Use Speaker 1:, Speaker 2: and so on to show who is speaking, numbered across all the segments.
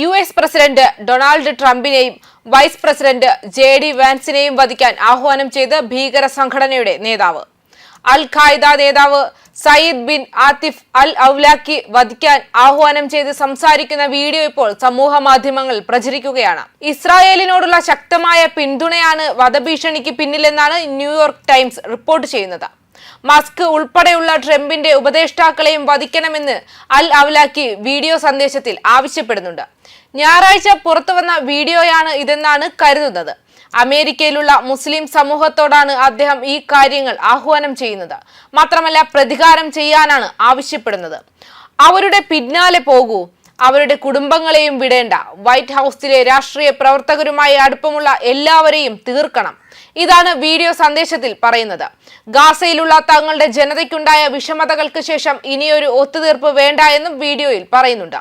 Speaker 1: U S president Donald ട്രംപിനെയും vice president J D വാൻസിനെയും വധിക്കാൻ ആഹ്വാനം ചെയ്ത് ഭീകര സംഘടനയുടെ നേതാവ്. അൽ ഖായ്ദ നേതാവ് Sayyid bin Atif al Awlaki വധിക്കാൻ ആഹ്വാനം ചെയ്ത് സംസാരിക്കുന്ന വീഡിയോ ഇപ്പോൾ സമൂഹ മാധ്യമങ്ങളിൽ പ്രചരിക്കുകയാണ്. ഇസ്രായേലിനോടുള്ള ശക്തമായ പിന്തുണയാണ് വധഭീഷണിക്ക് പിന്നിലെന്നാണ് ന്യൂയോർക്ക് ടൈംസ് റിപ്പോർട്ട് ചെയ്യുന്നത്. മസ്ക് ഉൾപ്പെടെയുള്ള ട്രംപിന്റെ ഉപദേഷ്ടാക്കളെയും വധിക്കണമെന്ന് അൽ അവലാക്കി വീഡിയോ സന്ദേശത്തിൽ ആവശ്യപ്പെടുന്നുണ്ട്. ഞായറാഴ്ച പുറത്തുവന്ന വീഡിയോയാണ് ഇതെന്നാണ് കരുതുന്നത്. അമേരിക്കയിലുള്ള മുസ്ലിം സമൂഹത്തോടാണ് അദ്ദേഹം ഈ കാര്യങ്ങൾ ആഹ്വാനം ചെയ്യുന്നത്. മാത്രമല്ല പ്രതികാരം ചെയ്യാനാണ് ആവശ്യപ്പെടുന്നത്. അവരുടെ പിന്നാലെ പോകൂ. അവരുടെ കുടുംബങ്ങളെയും വിടേണ്ട. വൈറ്റ് ഹൗസിലെ രാഷ്ട്രീയ പ്രവർത്തകരുമായി അടുപ്പമുള്ള എല്ലാവരെയും തീർക്കണം. ഇതാണ് വീഡിയോ സന്ദേശത്തിൽ പറയുന്നത്. ഗാസയിലുള്ള തങ്ങളുടെ ജനതയ്ക്കുണ്ടായ വിഷമതകൾക്ക് ശേഷം ഇനിയൊരു ഒത്തുതീർപ്പ് വേണ്ട എന്നും വീഡിയോയിൽ പറയുന്നുണ്ട്.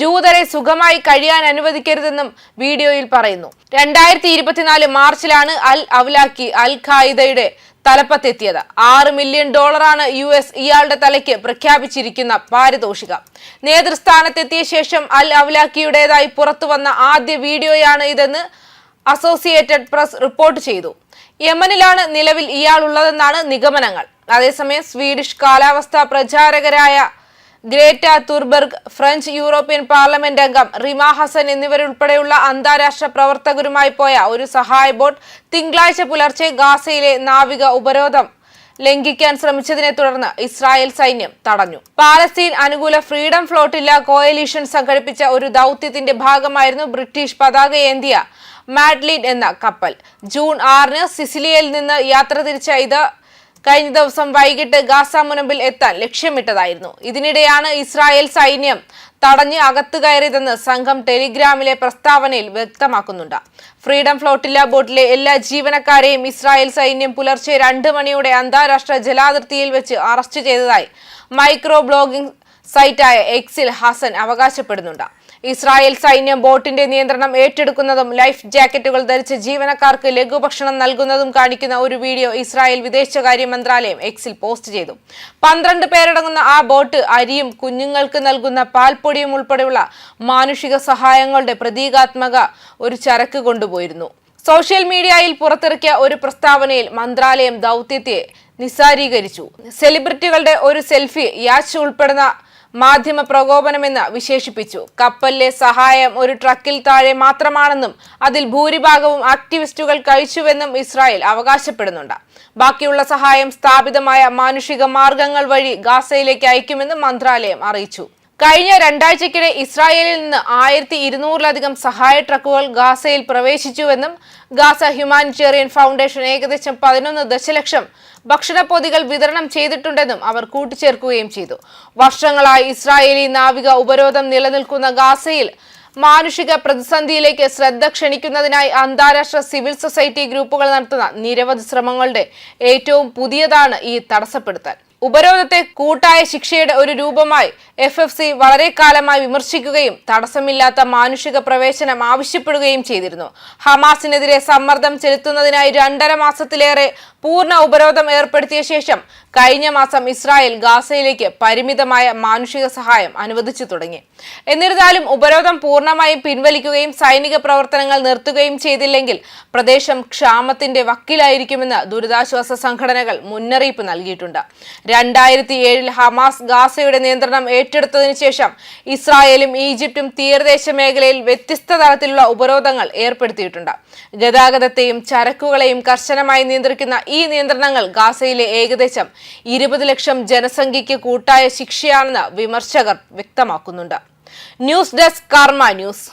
Speaker 1: ജൂതരെ സുഖമായി കഴിയാൻ അനുവദിക്കരുതെന്നും വീഡിയോയിൽ പറയുന്നു. രണ്ടായിരത്തി ഇരുപത്തിനാല് മാർച്ചിലാണ് അൽ അവലാക്കി അൽ ഖായിദയുടെ തലപ്പത്തെത്തിയത്. ആറ് മില്യൺ ഡോളറാണ് യു എസ് ഇയാളുടെ തലയ്ക്ക് പ്രഖ്യാപിച്ചിരിക്കുന്ന പാരിതോഷികം. നേതൃസ്ഥാനത്തെത്തിയ ശേഷം അൽ അവലാക്കിയുടേതായി പുറത്തുവന്ന ആദ്യ വീഡിയോയാണ് ഇതെന്ന് അസോസിയേറ്റഡ് പ്രസ് റിപ്പോർട്ട് ചെയ്തു. യമനിലാണ് നിലവിൽ ഇയാൾ ഉള്ളതെന്നാണ് നിഗമനങ്ങൾ. അതേസമയം സ്വീഡിഷ് കാലാവസ്ഥാ പ്രചാരകരായ Greta Thunberg French European parliament അംഗം റിമ ഹസൻ എന്നിവരുൾപ്പെടെയുള്ള അന്താരാഷ്ട്ര പ്രവർത്തകരുമായി പോയ ഒരു സഹായ ബോട്ട് തിങ്കളാഴ്ച പുലർച്ചെ ഗാസയിലെ നാവിക ഉപരോധം ലംഘിക്കാൻ ശ്രമിച്ചതിനെ തുടർന്ന് ഇസ്രായേൽ സൈന്യം തടഞ്ഞു. പാലസ്തീൻ അനുകൂല ഫ്രീഡം ഫ്ലോട്ടില്ല കോയലീഷൻ സംഘടിപ്പിച്ച ഒരു ദൗത്യത്തിന്റെ ഭാഗമായിരുന്നു ബ്രിട്ടീഷ് പതാക ഏന്തിയ മാഡ്ലിൻ എന്ന കപ്പൽ. ജൂൺ ആറിന് സിസിലിയയിൽ നിന്ന് യാത്ര തിരിച്ച ഇത് കഴിഞ്ഞ ദിവസം വൈകിട്ട് ഗാസ മുനമ്പിൽ എത്താൻ ലക്ഷ്യമിട്ടതായിരുന്നു. ഇതിനിടെയാണ് ഇസ്രായേൽ സൈന്യം തടഞ്ഞ് അകത്തു കയറിയതെന്ന് സംഘം ടെലിഗ്രാമിലെ പ്രസ്താവനയിൽ വ്യക്തമാക്കുന്നുണ്ട്. ഫ്രീഡം ഫ്ലോട്ടില്ല ബോട്ടിലെ എല്ലാ ജീവനക്കാരെയും ഇസ്രായേൽ സൈന്യം പുലർച്ചെ രണ്ട് മണിയുടെ അന്താരാഷ്ട്ര ജലാതിർത്തിയിൽ വെച്ച് അറസ്റ്റ് ചെയ്തതായി മൈക്രോ ബ്ലോഗിംഗ് സൈറ്റായ എക്സിൽ ഹസൻ അവകാശപ്പെടുന്നുണ്ട്. ഇസ്രായേൽ സൈന്യം ബോട്ടിന്റെ നിയന്ത്രണം ഏറ്റെടുക്കുന്നതും ലൈഫ് ജാക്കറ്റുകൾ ധരിച്ച് ജീവനക്കാർക്ക് ലഘുഭക്ഷണം നൽകുന്നതും കാണിക്കുന്ന ഒരു വീഡിയോ ഇസ്രായേൽ വിദേശകാര്യ മന്ത്രാലയം എക്സിൽ പോസ്റ്റ് ചെയ്തു. പന്ത്രണ്ട് പേരടങ്ങുന്ന ആ ബോട്ട് അരിയും കുഞ്ഞുങ്ങൾക്ക് നൽകുന്ന പാൽപ്പൊടിയും ഉൾപ്പെടെയുള്ള മാനുഷിക സഹായങ്ങളുടെ പ്രതീകാത്മക ഒരു ചരക്ക് കൊണ്ടുപോയിരുന്നു. സോഷ്യൽ മീഡിയയിൽ പുറത്തിറക്കിയ ഒരു പ്രസ്താവനയിൽ മന്ത്രാലയം ദൗത്യത്തെ നിസ്സാരീകരിച്ചു സെലിബ്രിറ്റികളുടെ ഒരു സെൽഫി യാച്ച് ഉൾപ്പെടുന്ന മാധ്യമ പ്രകോപനമെന്ന് വിശേഷിപ്പിച്ചു. കപ്പലിലെ സഹായം ഒരു ട്രക്കിൽ താഴെ മാത്രമാണെന്നും അതിൽ ഭൂരിഭാഗവും ആക്ടിവിസ്റ്റുകൾ കഴിച്ചുവെന്നും ഇസ്രായേൽ അവകാശപ്പെടുന്നുണ്ട്. ബാക്കിയുള്ള സഹായം സ്ഥാപിതമായ മാനുഷിക മാർഗങ്ങൾ വഴി ഗാസയിലേക്ക് അയക്കുമെന്നും മന്ത്രാലയം അറിയിച്ചു. കഴിഞ്ഞ രണ്ടാഴ്ചക്കിടെ ഇസ്രായേലിൽ നിന്ന് ആയിരത്തി ഇരുന്നൂറിലധികം സഹായ ട്രക്കുകൾ ഗാസയിൽ പ്രവേശിച്ചുവെന്നും ഗാസ ഹ്യൂമാനിറ്റേറിയൻ ഫൗണ്ടേഷൻ ഏകദേശം പതിനൊന്ന് ദശലക്ഷം ഭക്ഷണപ്പൊതികൾ വിതരണം ചെയ്തിട്ടുണ്ടെന്നും അവർ കൂട്ടിച്ചേർക്കുകയും ചെയ്തു. വർഷങ്ങളായി ഇസ്രായേലി നാവിക ഉപരോധം നിലനിൽക്കുന്ന ഗാസയിൽ മാനുഷിക പ്രതിസന്ധിയിലേക്ക് ശ്രദ്ധ ക്ഷണിക്കുന്നതിനായി അന്താരാഷ്ട്ര സിവിൽ സൊസൈറ്റി ഗ്രൂപ്പുകൾ നടത്തുന്ന നിരവധി ശ്രമങ്ങളുടെ ഏറ്റവും പുതിയതാണ് ഈ തടസ്സപ്പെടുത്തൽ. ഉപരോധത്തെ കൂട്ടായ ശിക്ഷയുടെ ഒരു രൂപമായി എഫ് എഫ് സി വളരെ കാലമായി വിമർശിക്കുകയും തടസ്സമില്ലാത്ത മാനുഷിക പ്രവേശനം ആവശ്യപ്പെടുകയും ചെയ്തിരുന്നു. ഹമാസിനെതിരെ സമ്മർദ്ദം ചെലുത്തുന്നതിനായി രണ്ടര മാസത്തിലേറെ പൂർണ ഉപരോധം ഏർപ്പെടുത്തിയ ശേഷം കഴിഞ്ഞ മാസം ഇസ്രായേൽ ഗാസയിലേക്ക് പരിമിതമായ മാനുഷിക സഹായം അനുവദിച്ചു തുടങ്ങി. എന്നിരുന്നാലും ഉപരോധം പൂർണമായും പിൻവലിക്കുകയും സൈനിക പ്രവർത്തനങ്ങൾ നിർത്തുകയും ചെയ്തില്ലെങ്കിൽ പ്രദേശം ക്ഷാമത്തിന്റെ വക്കിലായിരിക്കുമെന്ന് ദുരിതാശ്വാസ സംഘടനകൾ മുന്നറിയിപ്പ് നൽകിയിട്ടുണ്ട്. രണ്ടായിരത്തി ഏഴിൽ ഹമാസ് ഗാസയുടെ നിയന്ത്രണം ഏറ്റെടുത്തതിനു ശേഷം ഇസ്രായേലും ഈജിപ്തും തീരദേശ മേഖലയിൽ വ്യത്യസ്ത തരത്തിലുള്ള ഉപരോധങ്ങൾ ഏർപ്പെടുത്തിയിട്ടുണ്ട്. ഗതാഗതത്തെയും ചരക്കുകളെയും കർശനമായി നിയന്ത്രിക്കുന്ന ഈ നിയന്ത്രണങ്ങൾ ഗാസയിലെ ഏകദേശം ഇരുപത് ലക്ഷം ജനസംഖ്യയ്ക്ക് കൂട്ടായ ശിക്ഷയാണെന്ന് വിമർശകർ വ്യക്തമാക്കുന്നുണ്ട്. News desk Karma news.